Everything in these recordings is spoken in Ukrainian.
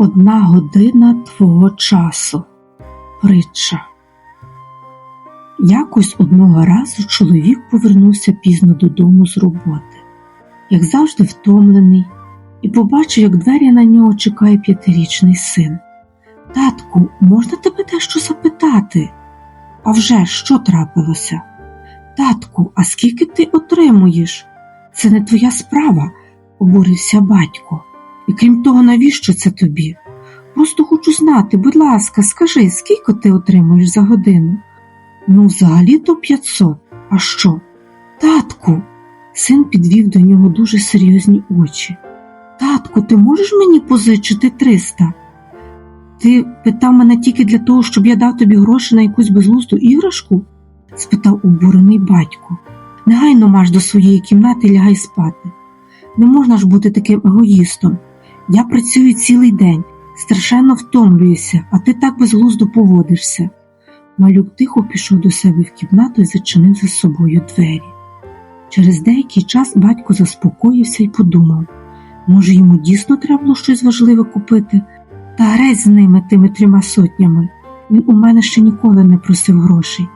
Одна година твого часу. Притча. Якось одного разу чоловік повернувся пізно додому з роботи, як завжди втомлений, і побачив, як двері на нього чекає п'ятирічний син. Татку, можна тебе дещо запитати? А вже що трапилося? Татку, а скільки ти отримуєш? Це не твоя справа, обурився батько. І крім того, навіщо це тобі? Просто хочу знати, будь ласка, скажи, скільки ти отримуєш за годину? Ну, взагалі-то 500. А що? Татку, син підвів до нього дуже серйозні очі. Татку, ти можеш мені позичити 300? Ти питав мене тільки для того, щоб я дав тобі гроші на якусь безглузду іграшку? спитав обурений батько. Негайно маш до своєї кімнати і лягай спати. Не можна ж бути таким егоїстом. Я працюю цілий день, страшенно втомлююся, а ти так безглуздо поводишся. Малюк тихо пішов до себе в кімнату і зачинив за собою двері. Через деякий час батько заспокоївся і подумав, може, йому дійсно треба було щось важливе купити, та грець з ними тими трьома сотнями. Він у мене ще ніколи не просив грошей.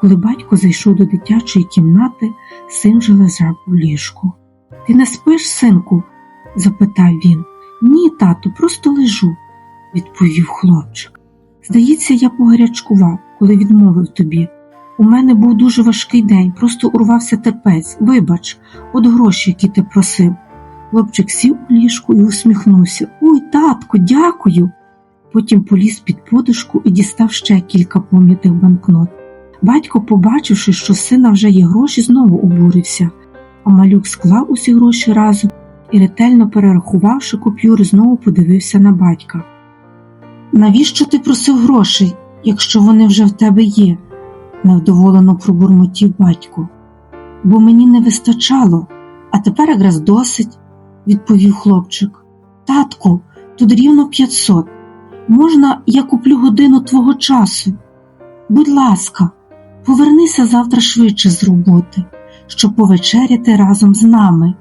Коли батько зайшов до дитячої кімнати, син вже лежав у ліжку. Ти не спиш, синку? запитав він. Ні, тату, просто лежу, відповів хлопчик. Здається, я погарячкував, коли відмовив тобі. У мене був дуже важкий день, просто урвався терпець. Вибач, от гроші, які ти просив. Хлопчик сів у ліжку і усміхнувся. Ой, татку, дякую. Потім поліз під подушку і дістав ще кілька пом'ятих банкнот. Батько, побачивши, що в сина вже є гроші, знову обурився, а малюк склав усі гроші разом і, ретельно перерахувавши купюри, знову подивився на батька. Навіщо ти просив грошей, якщо вони вже в тебе є? невдоволено пробурмотів батько. Бо мені не вистачало, а тепер якраз досить, відповів хлопчик. Татку, тут рівно 500. Можна я куплю годину твого часу? Будь ласка, повернися завтра швидше з роботи, щоб повечеряти разом з нами.